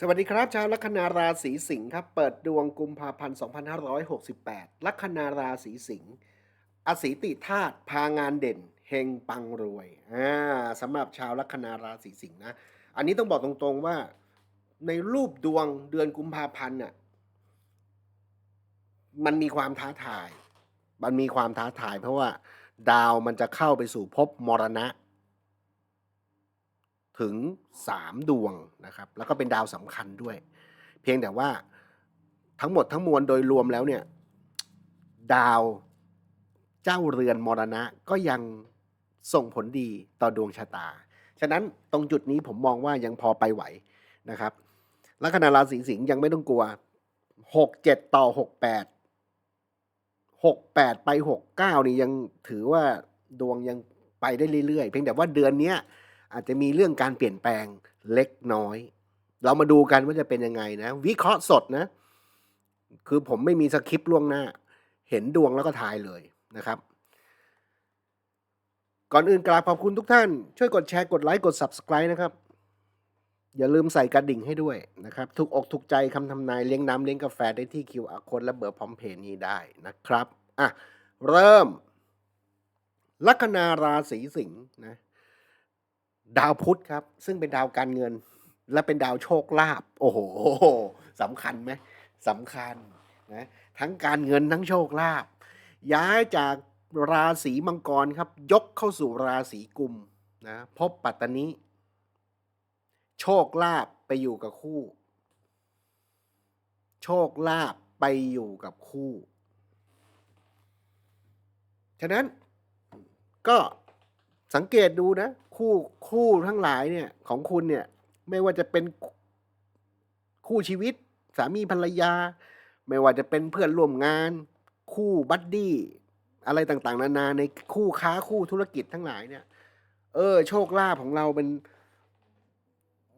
สวัสดีครับชาวลัคนาราศีสิงห์ครับเปิดดวงกุมภาพันธ์ 2568 ลัคนาราศีสิงห์อสีติธาตุพางานเด่นเฮงปังรวยอ่าสำหรับชาวลัคนาราศีสิงห์นะ อันนี้ต้องบอกตรงๆว่า ในรูปดวงเดือนกุมภาพันธ์น่ะมันมีความท้าทาย มันมีความท้าทาย เพราะว่าดาวมันจะเข้าไปสู่ภพมรณะ ถึงสามดวงนะครับ แล้วก็เป็นดาวสำคัญด้วย เพียงแต่ว่าทั้งหมดทั้งมวลโดยรวมแล้วเนี่ย ดาวเจ้าเรือนมรณะก็ยังส่งผลดีต่อดวงชะตา ฉะนั้นตรงจุดนี้ผมมองว่ายังพอไปไหวนะครับลัคนาราศีสิงห์ยังไม่ต้องกลัวหกเจ็ดต่อหกแปดหกแปดไปหกเก้านี่ยังถือว่าดวงยังไปได้เรื่อยๆ เพียงแต่ว่าเดือนนี้ อาจจะมีเรื่องการเปลี่ยนแปลงเล็กน้อย เรามาดูกันว่าจะเป็นยังไงนะ วิเคราะห์สดนะ คือผมไม่มีสคริปต์ล่วงหน้า เห็นดวงแล้วก็ทายเลยนะครับ ก่อนอื่นกราบขอบคุณทุกท่าน ช่วยกดแชร์กดไลค์กด Subscribe นะครับ อย่าลืมใส่กระดิ่งให้ด้วยนะครับทุกอกทุกใจคำทำนายเลี้ยงน้ำเลี้ยงกาแฟได้ที่ QR โค้ดและเบอร์พร้อมเพย์นี้ได้นะครับอะเริ่มลัคนาราศีสิงห์นะ ดาวพุธครับ ซึ่งเป็นดาวการเงิน และเป็นดาวโชคลาภโอ้โหสำคัญไหมสำคัญนะทั้งการเงินทั้งโชคลาภย้ายจากราศีมังกรครับ ยกเข้าสู่ราศีกุมนะพบปัตตานีโชคลาภไปอยู่กับคู่ โชคลาภไปอยู่กับคู่ ฉะนั้นก็ สังเกตดูนะ คู่คู่ทั้งหลายเนี่ยของคุณเนี่ย ไม่ว่าจะเป็นคู่ชีวิต สามีภรรยา ไม่ว่าจะเป็นเพื่อนร่วมงาน คู่บัดดี้อะไรต่างๆ นานาในคู่ค้าคู่ธุรกิจทั้งหลายเนี่ย เออ โชคลาภของเราเป็น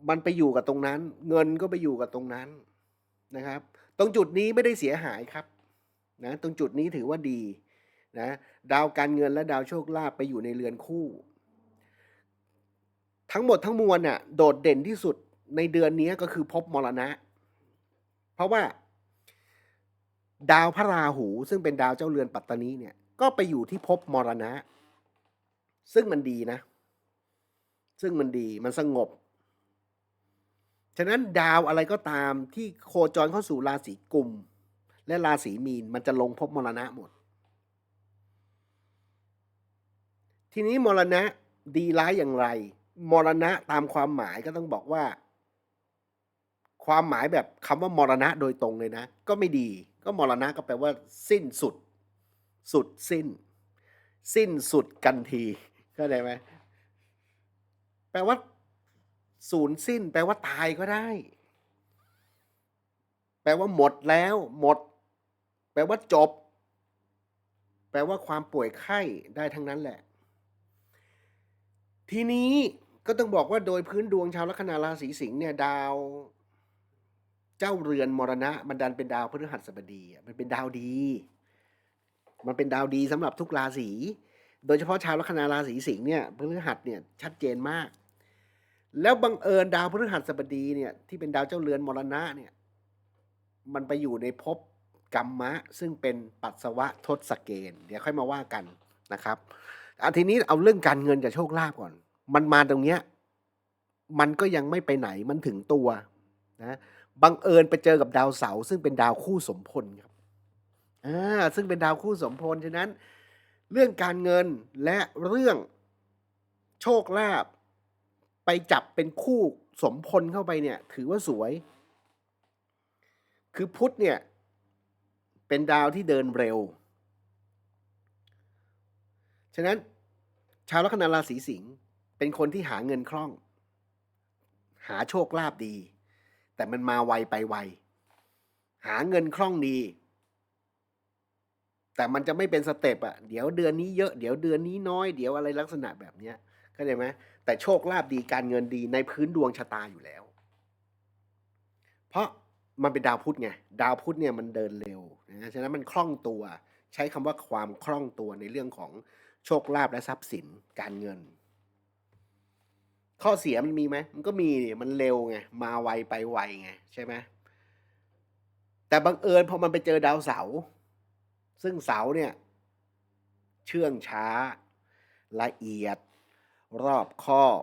มันไปอยู่กับตรงนั้น เงินก็ไปอยู่กับตรงนั้นนะครับ ตรงจุดนี้ไม่ได้เสียหายครับ นะ ตรงจุดนี้ถือว่าดี นะดาวการเงินและดาวโชคลาภไปอยู่ในเรือนคู่ ทั้งหมดทั้งมวลน่ะโดดเด่นที่สุดในเดือนนี้ก็คือภพมรณะ เพราะว่า ดาวพระราหู ซึ่งเป็นดาวเจ้าเรือนปัตตานีเนี่ยก็ไปอยู่ที่ภพมรณะ ซึ่งมันดีนะ ซึ่งมันดีมันสงบ ฉะนั้นดาวอะไรก็ตามที่โคจรเข้าสู่ราศีกุม และราศีมีนมันจะลงภพมรณะหมด ทีนี้มรณะดีร้ายอย่างไร มรณะตามความหมายก็ต้องบอกว่า ความหมายแบบคำว่ามรณะโดยตรงเลยนะ ก็ไม่ดี ก็มรณะก็แปลว่า สิ้นสุด สุดสิ้น สิ้นสุดกันทีเข้าใจไหมแปลว่าศูนย์สิ้น แปลว่าตายก็ได้ แปลว่าหมดแล้ว หมด แปลว่าจบ แปลว่าความป่วยไข้ได้ทั้งนั้นแหละ ทีนี้ก็ต้องบอกว่าโดยพื้นดวงชาวลัคนาราศีสิงห์เนี่ยดาว เจ้าเรือนมรณะมันดันเป็นดาวพฤหัสบดีอะมันเป็นดาวดี มันเป็นดาวดีสำหรับทุกราศีโดยเฉพาะชาวลัคนาราศีสิงห์เนี่ยพฤหัสเนี่ยชัดเจนมาก แล้วบังเอิญดาวพฤหัสบดีเนี่ยที่เป็นดาวเจ้าเรือนมรณะเนี่ยมันไปอยู่ในภพกัมมะ ซึ่งเป็นปัสสาวะทศเกณฑ์เดี๋ยวค่อยมาว่ากันนะครับ อาทีนี้เอาเรื่องการเงินกับโชคลาภก่อน มันมาตรงเนี้ย มันก็ยังไม่ไปไหนมันถึงตัวนะบังเอิญไปเจอกับดาวเสาร์ซึ่งเป็นดาวคู่สมพลครับอ่าซึ่งเป็นดาวคู่สมพลฉะนั้น เรื่องการเงินและเรื่องโชคลาภไปจับเป็นคู่สมพลเข้าไปเนี่ย ถือว่าสวย คือพุธเนี่ย เป็นดาวที่เดินเร็ว ฉะนั้นชาวลัคนาราศีสิงห์เป็นคนที่หาเงินคล่อง หาโชคลาภดี แต่มันมาไวไปไว หาเงินคล่องดี แต่มันจะไม่เป็นสเต็ปอะเดี๋ยวเดือนนี้เยอะเดี๋ยวเดือนนี้น้อยเดี๋ยวอะไรลักษณะแบบเนี้ยเข้าใจไหมแต่โชคลาภดีการเงินดีในพื้นดวงชะตาอยู่แล้ว เพราะมันเป็นดาวพุธไงดาวพุธเนี่ยมันเดินเร็วนะฉะนั้นมันคล่องตัว ใช้คำว่าความคล่องตัวในเรื่องของ โชคลาภและทรัพย์สินการเงิน ข้อเสียมันมีไหมมันก็มีดิมันเร็วไงมาไวไปไวไงใช่ไหมแต่บังเอิญพอมันไปเจอดาวเสา ซึ่งเสาเนี่ย เชื่องช้า ละเอียด รอบคอบ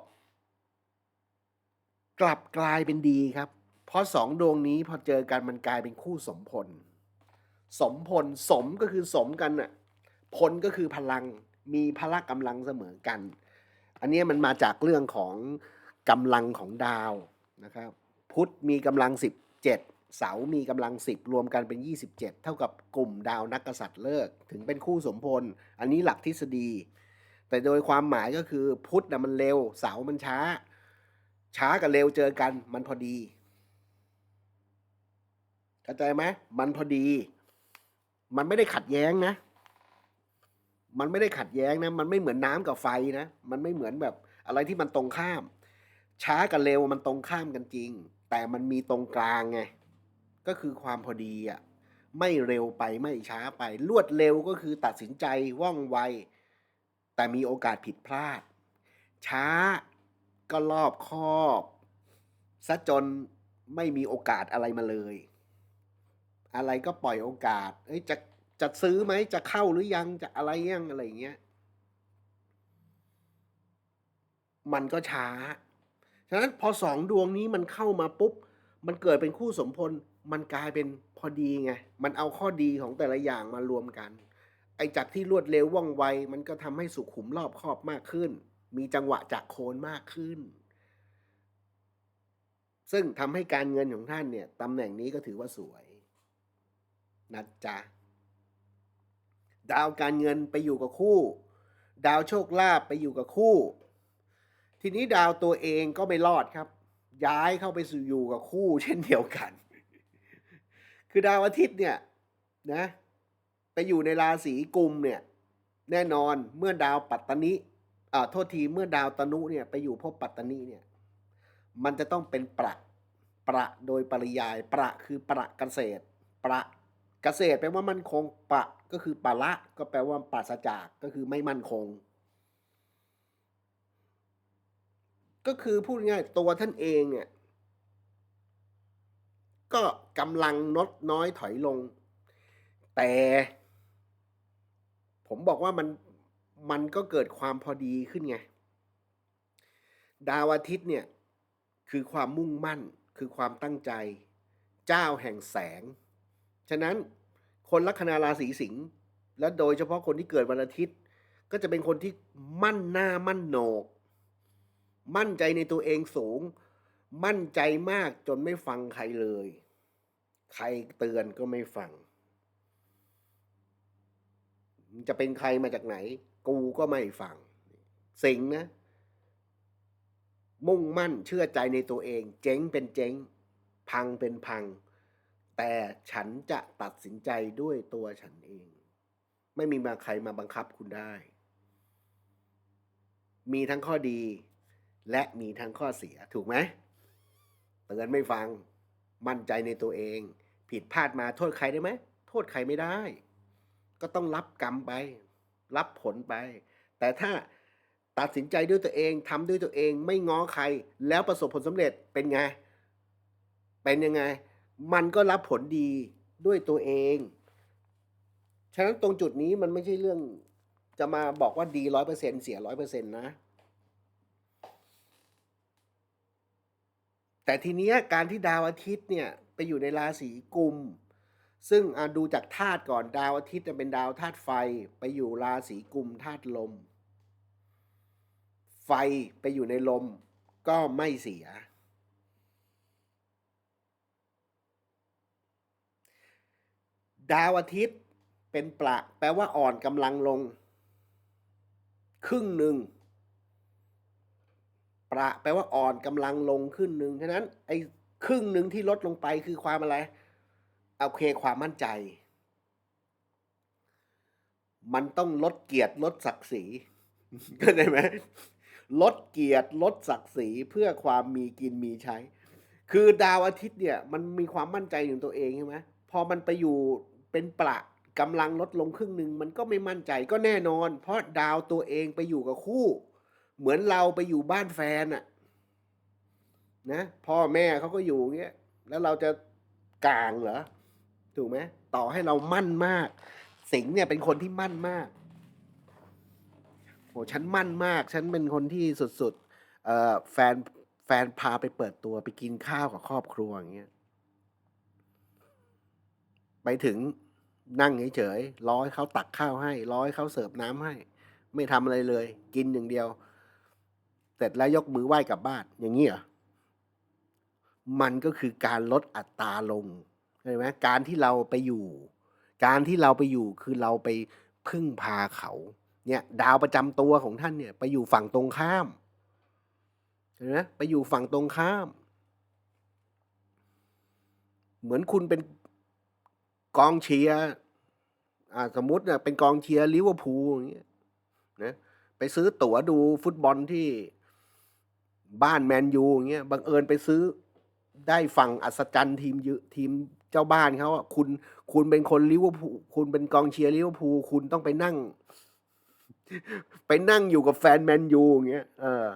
กลับกลายเป็นดีครับ เพราะสองดวงนี้พอเจอกันมันกลายเป็นคู่สมพล สมพลสมก็คือสมกันน่ะพลก็คือพลัง มีพละกำลังเสมอกัน อันนี้มันมาจากเรื่องของกำลังของดาวนะครับ พุธมีกำลัง 17 เสามีกำลัง 10 รวมกันเป็น 27 เท่ากับกลุ่มดาวนักกษัตริย์เลิกถึงเป็นคู่สมพล อันนี้หลักทฤษฎี แต่โดยความหมายก็คือพุธนะมันเร็ว เสามันช้า ช้ากับเร็วเจอกันมันพอดีเข้าใจไหมมันพอดี มันไม่ได้ขัดแย้งนะ มันไม่ได้ขัดแย้งนะ มันไม่เหมือนน้ำกับไฟนะ มันไม่เหมือนแบบอะไรที่มันตรงข้าม ช้ากับเร็วมันตรงข้ามกันจริง แต่มันมีตรงกลางไง ก็คือความพอดีอะ ไม่เร็วไปไม่ช้าไป รวดเร็วก็คือตัดสินใจว่องไว แต่มีโอกาสผิดพลาด ช้าก็รอบคอบซะจนไม่มีโอกาสอะไรมาเลย อะไรก็ปล่อยโอกาส เอ้ยจะ จะซื้อไหมจะเข้าหรือยังจะอะไรยังอะไรอย่างเงี้ย มันก็ช้า ฉะนั้นพอสองดวงนี้มันเข้ามาปุ๊บ มันเกิดเป็นคู่สมพล มันกลายเป็นพอดีไง มันเอาข้อดีของแต่ละอย่างมารวมกัน ไอ้จากที่รวดเร็วว่องไว มันก็ทำให้สุขุมรอบคอบมากขึ้น มีจังหวะจากโคนมากขึ้น ซึ่งทำให้การเงินของท่านเนี่ยตำแหน่งนี้ก็ถือว่าสวยนะจ๊ะ ดาวการเงินไปอยู่กับคู่ ดาวโชคลาภไปอยู่กับคู่ ทีนี้ดาวตัวเองก็ไม่รอดครับ ย้ายเข้าไปสู่อยู่กับคู่ เช่นเดียวกัน คือดาวอาทิตย์เนี่ยนะไปอยู่ในราศีกุมเนี่ยแน่นอนเมื่อดาวปัตตนิอ่าโทษทีเมื่อดาวตนุเนี่ยไปอยู่ภพปัตตนิเนี่ยมันจะต้องเป็นประประโดยปริยายประคือประเกษตร ประ เกษตรแปลว่ามั่นคง ปะก็คือปะละ ก็แปลว่าปราศจากก็คือไม่มั่นคง ก็คือพูดง่ายตัวท่านเองเนี่ย ก็กำลังลดน้อยถอยลง แต่ ผมบอกว่ามันมันก็เกิดความพอดีขึ้นไง ดาวอาทิตย์เนี่ย คือความมุ่งมั่นคือความตั้งใจ เจ้าแห่งแสง ฉะนั้นคนลัคนาราศีสิงห์และโดยเฉพาะคนที่เกิดวันอาทิตย์ ก็จะเป็นคนที่มั่นหน้ามั่นโหนก มั่นใจในตัวเองสูง มั่นใจมากจนไม่ฟังใครเลย ใครเตือนก็ไม่ฟัง จะเป็นใครมาจากไหน กูก็ไม่ฟัง สิงห์นะ มุ่งมั่นเชื่อใจในตัวเอง เจ๊งเป็นเจ๊ง พังเป็นพัง แต่ฉันจะตัดสินใจด้วยตัวฉันเอง ไม่มีมาใครมาบังคับคุณได้ มีทั้งข้อดี และมีทั้งข้อเสียถูกไหมเตือนไม่ฟัง มั่นใจในตัวเอง ผิดพลาดมาโทษใครได้ไหมโทษใครไม่ได้ ก็ต้องรับกรรมไป รับผลไป แต่ถ้าตัดสินใจด้วยตัวเองทำด้วยตัวเอง ไม่ง้อใคร แล้วประสบผลสำเร็จเป็นไง เป็นยังไง มันก็รับผลดีด้วยตัวเอง ฉะนั้นตรงจุดนี้มันไม่ใช่เรื่องจะมาบอกว่าดีร้อยเปอร์เซ็นเสียร้อยเปอร์เซ็นต์นะ แต่ทีเนี้ยการที่ดาวอาทิตย์เนี่ยไปอยู่ในราศีกุม ซึ่งดูจากธาตุก่อนดาวอาทิตย์จะเป็นดาวธาตุไฟไปอยู่ราศีกุมธาตุลม ไฟไปอยู่ในลมก็ไม่เสีย ดาวอาทิตย์เป็นประ แปลว่าอ่อนกำลังลง ครึ่งหนึ่ง ประแปลว่าอ่อนกำลังลงครึ่งหนึ่งฉะนั้นไอ้ครึ่งหนึ่งที่ลดลงไปคือความอะไรโอเคความมั่นใจ มันต้องลดเกียรติลดศักดิ์ศรีเข้าใจไหมลดเกียรติลดศักดิ์ศรีเพื่อความมีกินมีใช้ คือดาวอาทิตย์เนี่ย มันมีความมั่นใจในตัวเองใช่ไหมพอมันไปอยู่ เป็นประกำลังลดลงครึ่งหนึ่งมันก็ไม่มั่นใจก็แน่นอน เพราะดาวตัวเองไปอยู่กับคู่ เหมือนเราไปอยู่บ้านแฟนอะนะพ่อแม่เขาก็อยู่เงี้ยแล้วเราจะกลางเหรอถูกไหมต่อให้เรามั่นมาก สิงเนี่ยเป็นคนที่มั่นมากโหฉันมั่นมาก ฉันเป็นคนที่สุดๆเอ่อแฟนแฟนพาไปเปิดตัวไปกินข้าวกับครอบครัวอย่างเงี้ยไปถึง นั่งเฉยๆร้อให้เขาตักข้าวให้ ร้อให้เขาเสิร์ฟน้ำให้ ไม่ทำอะไรเลย กินอย่างเดียว เสร็จแล้วยกมือไหว้กลับบ้าน อย่างนี้เหรอมันก็คือการลดอัตราลงใช่ไหมการที่เราไปอยู่ การที่เราไปอยู่คือเราไปพึ่งพาเขา เนี่ย ดาวประจำตัวของท่านเนี่ย ไปอยู่ฝั่งตรงข้ามเห็นไหมไปอยู่ฝั่งตรงข้าม เหมือนคุณเป็น กองเชียร์อ่าสมมติเนี่ยเป็นกองเชียร์ลิเวอร์พูลอย่างเงี้ยนะไปซื้อตั๋วดูฟุตบอลที่บ้านแมนยูอย่างเงี้ยบังเอิญไปซื้อได้ฝั่งอัศจรรย์ทีมยูทีมเจ้าบ้านเขาอะคุณคุณเป็นคนลิเวอร์พูลคุณเป็นกองเชียร์ลิเวอร์พูลคุณต้องไปนั่ง ไปนั่งอยู่กับแฟนแมนยูอย่างเงี้ยเออ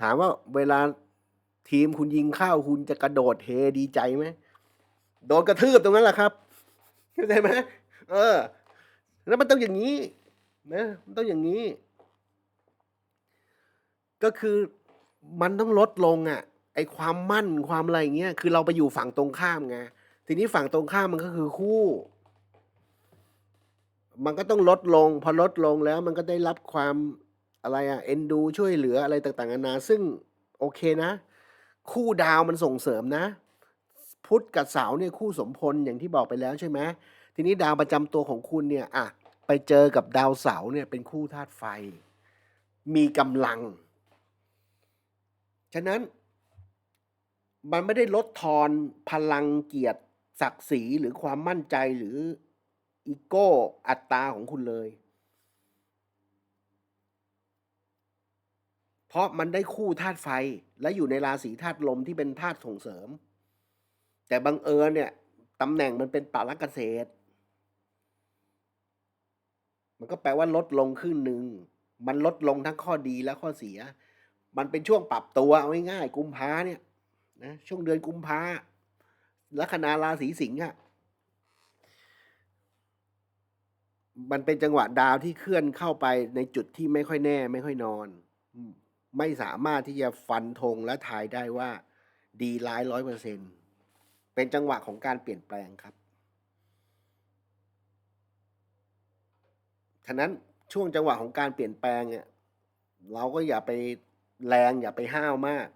ถามว่าเวลาทีมคุณยิงเข้าคุณจะกระโดดเฮดีใจไหม โดนกระทืบตรงนั้นแหละครับเข้าใจไหมเออ แล้วมันต้องอย่างนี้นะมันต้องอย่างนี้ ก็คือมันต้องลดลงอะ ไอความมั่นความอะไรเงี้ยคือเราไปอยู่ฝั่งตรงข้ามไงทีนี้ฝั่งตรงข้ามมันก็คือคู่ มันก็ต้องลดลง พอลดลงแล้วมันก็ได้รับความอะไรอะเอ็นดูช่วยเหลืออะไรต่างๆนานาซึ่งโอเคนะ คู่ดาวมันส่งเสริมนะ พุธกับเสาร์เนี่ยคู่สมพลอย่างที่บอกไปแล้วใช่ไหมทีนี้ดาวประจำตัวของคุณเนี่ยอะไปเจอกับดาวเสาร์เนี่ยเป็นคู่ธาตุไฟ มีกำลัง ฉะนั้น มันไม่ได้ลดทอนพลังเกียรติศักดิ์ศรีหรือความมั่นใจหรืออีโก้อัตตาของคุณเลย เพราะมันได้คู่ธาตุไฟและอยู่ในราศีธาตุลมที่เป็นธาตุส่งเสริม แต่บังเอิญเนี่ยตำแหน่งมันเป็นปาลักเกษตร มันก็แปลว่าลดลงครึ่งหนึ่ง มันลดลงทั้งข้อดีและข้อเสีย มันเป็นช่วงปรับตัวเอาง่ายๆกุมภาเนี่ยนะช่วงเดือนกุมภาลัคนาราศีสิงห์อะมันเป็นจังหวะดาวที่เคลื่อนเข้าไปในจุดที่ไม่ค่อยแน่ ไม่ค่อยนอน ไม่สามารถที่จะฟันธงและทายได้ว่า ดีร้ายร้อยเปอร์เซ็นต์ เป็นจังหวะของการเปลี่ยนแปลงครับ ฉะนั้นช่วงจังหวะของการเปลี่ยนแปลงเนี่ยเราก็อย่าไปแรงอย่าไปห้าวมาก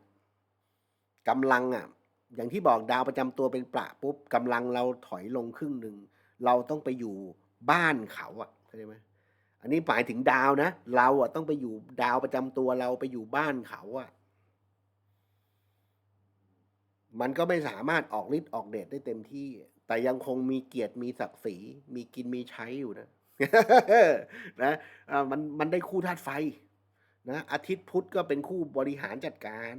กำลังอะ อย่างที่บอกดาวประจำตัวเป็นประปุ๊บกำลังเราถอยลงครึ่งหนึ่งเราต้องไปอยู่บ้านเขาอะเข้าใจไหมอันนี้หมายถึงดาวนะ เราอะต้องไปอยู่ดาวประจำตัวเราไปอยู่บ้านเขาอะ มันก็ไม่สามารถออกฤทธิ์ออกเดชได้เต็มที่ แต่ยังคงมีเกียรติมีศักดิ์ศรีมีกินมีใช้อยู่นะนะมันมันได้คู่ธาตุไฟนะอาทิตย์พุธก็เป็นคู่บริหารจัดการ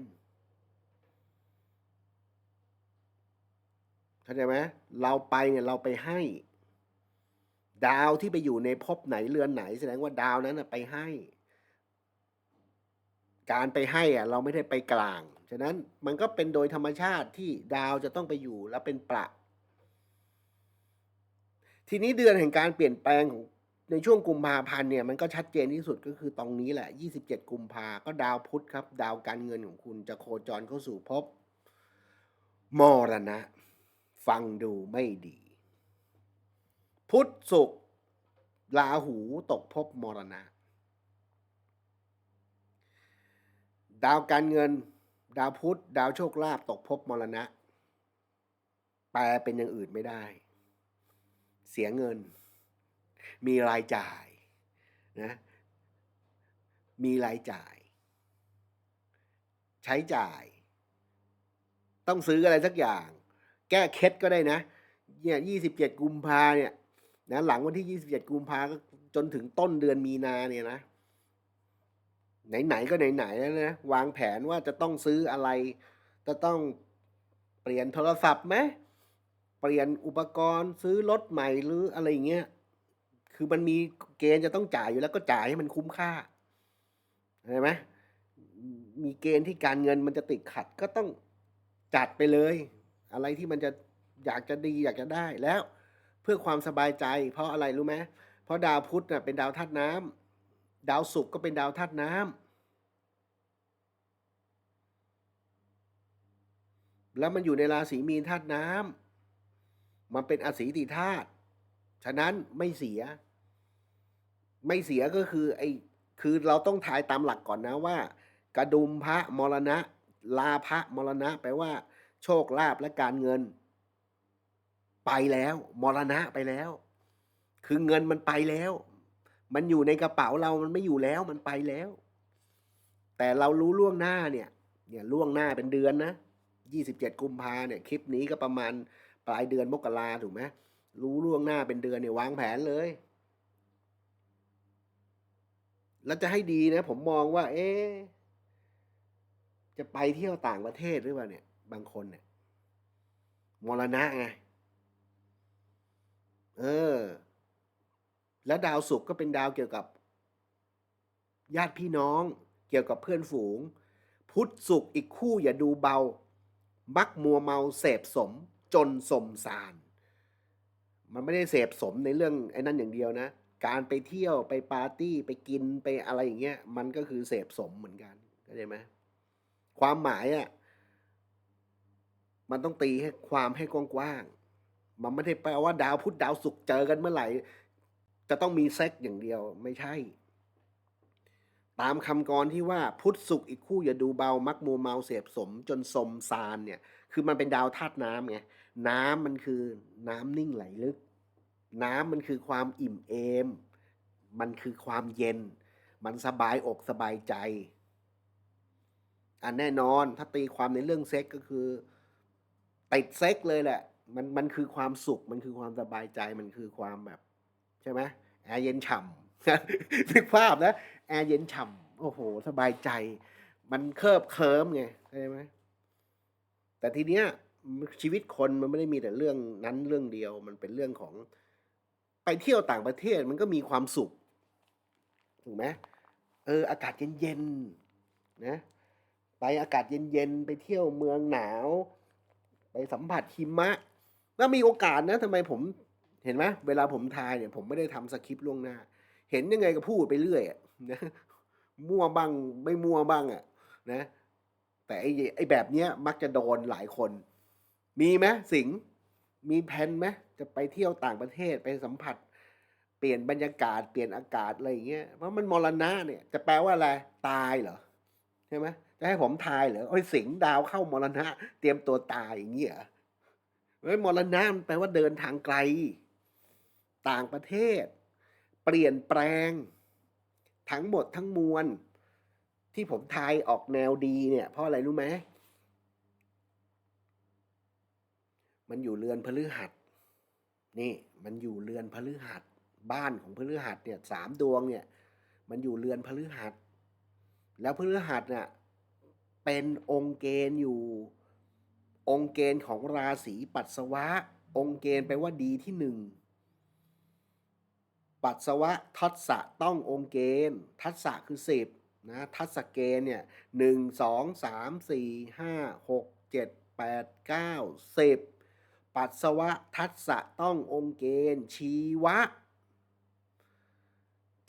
เข้าใจไหมเราไปเนี่ยเราไปให้ ดาวที่ไปอยู่ในภพไหนเรือนไหน แสดงว่าดาวนั้นนะไปให้ การไปให้อะเราไม่ได้ไปกลาง ฉะนั้นมันก็เป็นโดยธรรมชาติที่ดาวจะต้องไปอยู่แล้วเป็นประ ทีนี้เดือนแห่งการเปลี่ยนแปลงของในช่วงกุมภาพันธ์เนี่ยมันก็ชัดเจนที่สุดก็คือตรงนี้แหละ 27 กุมภาก็ดาวพุธครับ ดาวการเงินของคุณจะโคจรเข้าสู่ภพมรณะ ฟังดูไม่ดี พุธศุกร์ราหูตกภพมรณะ ดาวการเงิน ดาวพุธดาวโชคลาภตกภพมรณะ แปลเป็นอย่างอื่นไม่ได้ เสียเงิน มีรายจ่ายนะมีรายจ่าย ใช้จ่าย ต้องซื้ออะไรสักอย่าง แก้เคล็ดก็ได้นะ เนี่ยยี่สิบเจ็ดกุมภาเนี่ยนะหลังวันที่ยี่สิบเจ็ดกุมภาก็จนถึงต้นเดือนมีนาเนี่ยนะ ไหนๆก็ไหนๆแล้วนะวางแผนว่าจะต้องซื้ออะไร จะต้องเปลี่ยนโทรศัพท์ไหมเปลี่ยนอุปกรณ์ซื้อรถใหม่หรืออะไรอย่างเงี้ยคือมันมีเกณฑ์จะต้องจ่ายอยู่แล้วก็จ่ายให้มันคุ้มค่าเห็นไหมมีเกณฑ์ที่การเงินมันจะติดขัดก็ต้องจัดไปเลย อะไรที่มันจะอยากจะดีอยากจะได้แล้วเพื่อความสบายใจ เพราะอะไรรู้ไหมเพราะดาวพุธน่ะเป็นดาวธาตุน้ำดาวศุกร์ก็เป็นดาวธาตุน้ำ แล้วมันอยู่ในราศีมีนธาตุน้ำมันเป็นอสีติธาตุฉะนั้นไม่เสีย ไม่เสียก็คือไอ้คือเราต้องทายตามหลักก่อนนะว่า กระดุมพระมรณะ ลาภะมรณะ แปลว่า โชคลาภและการเงิน ไปแล้ว มรณะไปแล้ว คือเงินมันไปแล้ว มันอยู่ในกระเป๋าเรามันไม่อยู่แล้วมันไปแล้ว แต่เรารู้ล่วงหน้าเนี่ย เนี่ยล่วงหน้าเป็นเดือนนะ ยี่สิบเจ็ดกุมภาเนี่ยคลิปนี้ก็ประมาณปลายเดือนมกราถูกไหมรู้ล่วงหน้าเป็นเดือนเนี่ยวางแผนเลย แล้วจะให้ดีนะ ผมมองว่า เอ๊จะไปเที่ยวต่างประเทศหรือเปล่าเนี่ย บางคนเนี่ยมรณะไงเออ แล้วดาวศุกร์ก็เป็นดาวเกี่ยวกับ ญาติพี่น้อง เกี่ยวกับเพื่อนฝูง พุทธศุกร์อีกคู่อย่าดูเบา บักมัวเมาเสพสมจนสมสาร มันไม่ได้เสพสมในเรื่องไอ้นั่นอย่างเดียวนะ การไปเที่ยวไปปาร์ตี้ไปกินไปอะไรอย่างเงี้ย มันก็คือเสพสมเหมือนกันเข้าใจไหมความหมายอะ่ะมันต้องตีให้ความให้กว้างๆ มันไม่ได้แปลว่าดาวพุธดาวศุกร์เจอกันเมื่อไหร่ จะต้องมีเซ็กอย่างเดียวไม่ใช่ ตามคำกรที่ว่าพุทธศุกร์อีกคู่อย่าดูเบา มักมัวเมาเสพสมจนสมซานเนี่ยคือมันเป็นดาวธาตุน้ำไงน้ำมันคือน้ำนิ่งไหลลึก น้ำมันคือความอิ่มเอม มันคือความเย็น มันสบายอกสบายใจอันแน่นอนถ้าตีความในเรื่องเซ็กก็คือติดเซ็กเลยแหละ มันมันคือความสุขมันคือความสบายใจมันคือความแบบ ใช่ไหมแอร์เย็นฉ่ำ นึกภาพนะแอร์เย็นฉ่ำโอ้โห สบายใจ มันเคิบเคิมไงใช่ไหมแต่ทีเนี้ยชีวิตคนมันไม่ได้มีแต่เรื่องนั้นเรื่องเดียว มันเป็นเรื่องของ ไปเที่ยวต่างประเทศมันก็มีความสุข ถูกไหมเออ อากาศเย็นๆนะไปอากาศเย็นๆไปเที่ยวเมืองหนาว ไปสัมผัสหิมะแล้วมีโอกาสนะทำไมผมเห็นไหมเวลาผมทายเนี่ย ผมไม่ได้ทำสคริปต์ล่วงหน้า เห็นยังไงก็พูดไปเรื่อยอะนะมั่วบ้างไม่มั่วบ้างอะนะแต่ไอ้ไอ้แบบเนี้ยมักจะโดนหลายคน มีไหมสิงมีแผนไหมจะไปเที่ยวต่างประเทศไปสัมผัส เปลี่ยนบรรยากาศเปลี่ยนอากาศอะไรอย่างเงี้ยเพราะมันมรณะเนี่ย จะแปลว่าอะไรตายเหรอใช่ไหมจะให้ผมทายเหรอโอ้ยสิงดาวเข้ามรณะ เตรียมตัวตายอย่างเงี้ยเหรอเฮ้ยมรณะมันแปลว่าเดินทางไกล ต่างประเทศ ลี่ยนแปลง ทั้งหมดทั้งมวล ที่ผมทายออกแนวดีเนี่ย เพราะอะไรรู้ไหมมันอยู่เรือนพฤหัส นี่ มันอยู่เรือนพฤหัส บ้านของพฤหัสเนี่ยสามดวงเนี่ย มันอยู่เรือนพฤหัส แล้วพฤหัสเนี่ยเป็นองค์เกณฑ์อยู่ องค์เกณฑ์ของราศีปัสสาวะ องค์เกณฑ์แปลว่าดีที่หนึ่ง ปัสสาวะทัศสะต้ององค์เกณฑ์ทัศสะคือสิบนะทัศเกณฑ์เนี่ยหนึ่งสองสามสี่ห้าหกเจ็ดแปดเก้าสิบปัสสาวะทัศสะต้ององค์เกณฑ์ชีวะ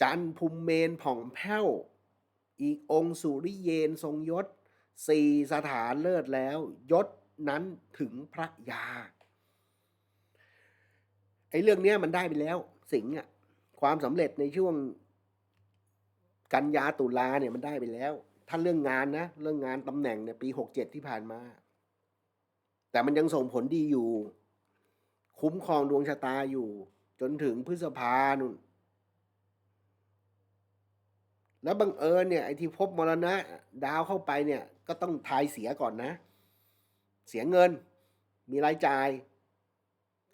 จันภูมิเมนผ่องแผ้ว อีกองค์สุริเยนทรงยศสี่สถานเลิศแล้ว ยศนั้นถึงพระยาไอ้เรื่องเนี้ยมันได้ไปแล้ว สิงห์อะ ความสำเร็จในช่วงกันยาตุลาเนี่ยมันได้ไปแล้ว ถ้าเรื่องงานนะ เรื่องงานตำแหน่งเนี่ยปีหกเจ็ดที่ผ่านมา แต่มันยังส่งผลดีอยู่ คุ้มครองดวงชะตาอยู่ จนถึงพฤษภานุ่น แล้วบังเอิญเนี่ยไอ้ที่พบมรณะ ดาวเข้าไปเนี่ย ก็ต้องทายเสียก่อนนะ เสียเงิน มีรายจ่าย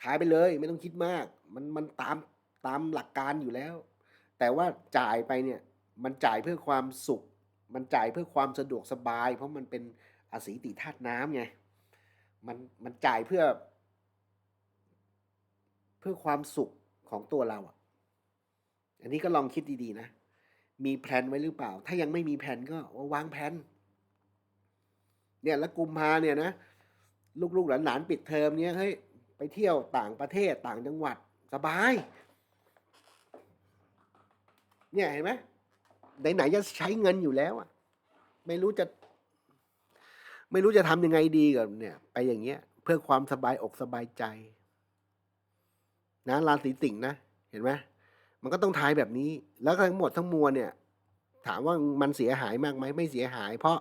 ทายไปเลย ไม่ต้องคิดมาก มันมันตาม ตามหลักการอยู่แล้ว แต่ว่าจ่ายไปเนี่ยมันจ่ายเพื่อความสุข มันจ่ายเพื่อความสะดวกสบาย เพราะมันเป็นอสีติธาตุน้ำไงมันมันจ่ายเพื่อ เพื่อความสุขของตัวเราอะ อันนี้ก็ลองคิดดีๆนะ มีแผนไว้หรือเปล่า ถ้ายังไม่มีแผนก็วางแผนเนี่ยแล้วกุมภาเนี่ยนะลูกๆหลานๆปิดเทอมเนี่ยเฮ้ยไปเที่ยวต่างประเทศต่างจังหวัดสบาย เนี่ยเห็นไหมไหนๆจะใช้เงินอยู่แล้วอะ ไม่รู้จะ ไม่รู้จะทำยังไงดีกับเนี่ย ไปอย่างเงี้ย เพื่อความสบายอกสบายใจ นะราศีสิงห์นะเห็นไหมมันก็ต้องทายแบบนี้ แล้วทั้งหมดทั้งมวลเนี่ย ถามว่ามันเสียหายมากไหมไม่เสียหาย เพราะ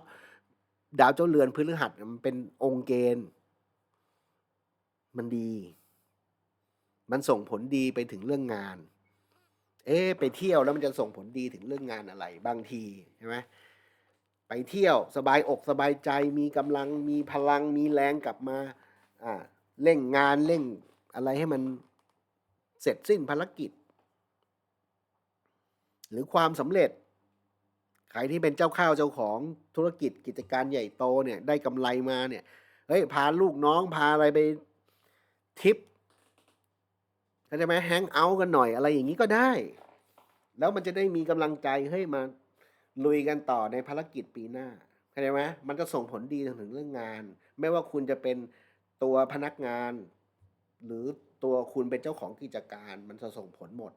ดาวเจ้าเรือนพฤหัสมันเป็นองค์เกณฑ์มันดี มันส่งผลดีไปถึงเรื่องงาน เอ๊ะไปเที่ยวแล้วมันจะส่งผลดีถึงเรื่องงานอะไรบางทีใช่ไหมไปเที่ยวสบายอกสบายใจมีกำลังมีพลังมีแรงกลับมาอ่าเร่งงานเร่งอะไรให้มันเสร็จสิ้นภารกิจ หรือความสำเร็จใครที่เป็นเจ้าข้าวเจ้าของธุรกิจกิจการใหญ่โตเนี่ยได้กำไรมาเนี่ยเฮ้ยพาลูกน้องพาอะไรไปทริป เข้าใจไหมแฮงเอาท์กันหน่อยอะไรอย่างนี้ก็ได้ แล้วมันจะได้มีกำลังใจเฮ้ยมาลุยกันต่อในภารกิจปีหน้าเข้าใจไหมมันจะส่งผลดีถึงเรื่องงาน ไม่ว่าคุณจะเป็นตัวพนักงาน หรือตัวคุณเป็นเจ้าของกิจการ มันจะส่งผลหมด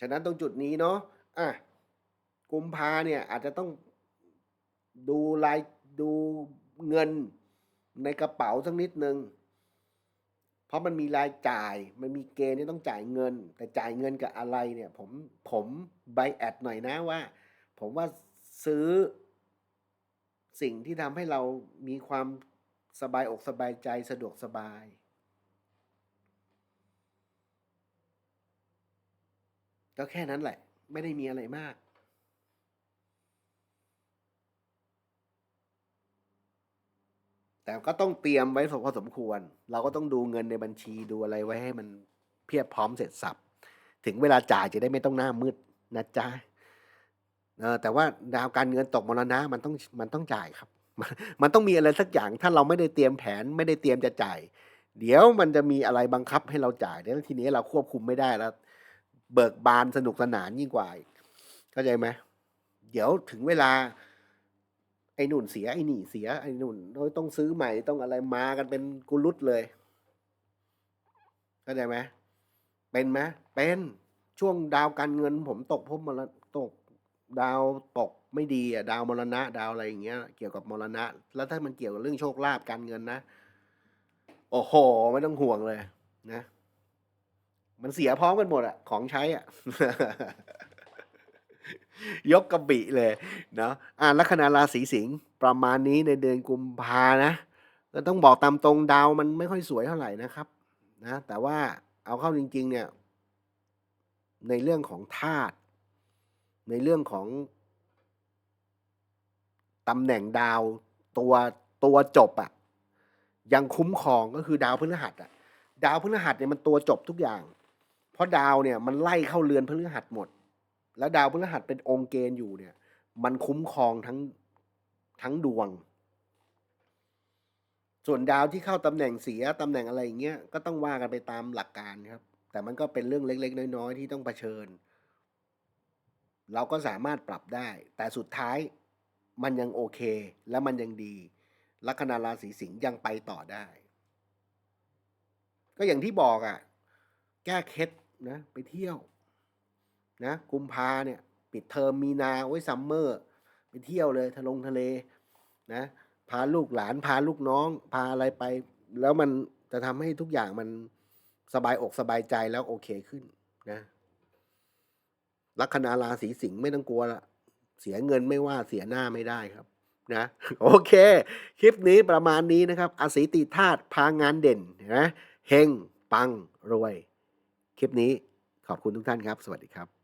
ฉะนั้นตรงจุดนี้เนาะอะกุมภาเนี่ยอาจจะต้องดูรายดูเงิน ในกระเป๋าสักนิดนึง เพราะมันมีรายจ่าย มันมีเกณฑ์ที่ต้องจ่ายเงิน แต่จ่ายเงินกับอะไรเนี่ย ผมผมไบแอดหน่อยนะว่า ผมว่าซื้อสิ่งที่ทำให้เรามีความสบายอกสบายใจสะดวกสบาย ก็แค่นั้นแหละ ไม่ได้มีอะไรมาก แต่ก็ต้องเตรียมไว้พอสมควร เราก็ต้องดูเงินในบัญชีดูอะไรไว้ให้มันเพียบพร้อมเสร็จสับ ถึงเวลาจ่ายจะได้ไม่ต้องหน้ามืดนะจ๊ะเออแต่ว่าดาวการเงินตกมรณะมันต้องมันต้องจ่ายครับมันมันต้องมีอะไรสักอย่างถ้าเราไม่ได้เตรียมแผนไม่ได้เตรียมจะจ่าย เดี๋ยวมันจะมีอะไรบังคับให้เราจ่ายแล้วทีนี้เราควบคุมไม่ได้แล้ว เบิกบานสนุกสนานยิ่งกว่าเข้าใจไหมเดี๋ยวถึงเวลา อ้นุ่นเสียไอ้นี่เสียไอ้นุ่นต้องซื้อใหม่ต้องอะไรมากันเป็นกุลุตเลยเข้าใจไหมเป็นไหมเป็นช่วงดาวการเงิน ผมตกพบมรตกดาวตกไม่ดีอะดาวมรณะ ดาวอะไรอย่างเงี้ย เกี่ยวกับมรณะ แล้วถ้ามันเกี่ยวกับเรื่องโชคลาภการเงินนะโอ้โห ไม่ต้องห่วงเลย นะ มันเสียพร้อมกันหมดอะของใช้อะ ยกกระบี่เลยเนาะอ่าลัคนาราศีสิงห์ประมาณนี้ในเดือนกุมภานะก็ต้องบอกตามตรงดาวมันไม่ค่อยสวยเท่าไหร่นะครับนะแต่ว่าเอาเข้าจริง ๆ เนี่ย ในเรื่องของธาตุในเรื่องของตำแหน่งดาวตัวตัวจบอะยังคุ้มครองก็คือดาวพฤหัสอะดาวพฤหัสเนี่ยมันตัวจบทุกอย่าง เพราะดาวเนี่ยมันไล่เข้าเรือนพฤหัสหมด แล้วดาวพฤหัสเป็นองค์เกณฑ์อยู่เนี่ย มันคุ้มครองทั้งทั้งดวง ส่วนดาวที่เข้าตำแหน่งเสียตำแหน่งอะไรอย่างเงี้ยก็ต้องว่ากันไปตามหลักการครับ แต่มันก็เป็นเรื่องเล็ก ๆ น้อยๆที่ต้องเผชิญ เราก็สามารถปรับได้ แต่สุดท้ายมันยังโอเค และมันยังดี ลัคนาราศีสิงห์ยังไปต่อได้ ก็อย่างที่บอกอะ่ะ แก้เคล็ดนะ ไปเที่ยว นะกุมภาเนี่ย ปิดเทอมมีนาไว้ซัมเมอร์ ไปเที่ยวเลยทะลงทะเลนะพาลูกหลานพาลูกน้อง พาอะไรไป แล้วมันจะทำให้ทุกอย่างมันสบายอกสบายใจแล้วโอเคขึ้นนะลัคนาราศีสิงห์ไม่ต้องกลัวละเสียเงินไม่ว่าเสียหน้าไม่ได้ครับ นะโอเค คลิปนี้ประมาณนี้นะครับอาศีติธาตุพางานเด่นนะเฮงปังรวย คลิปนี้ขอบคุณทุกท่านครับ สวัสดีครับ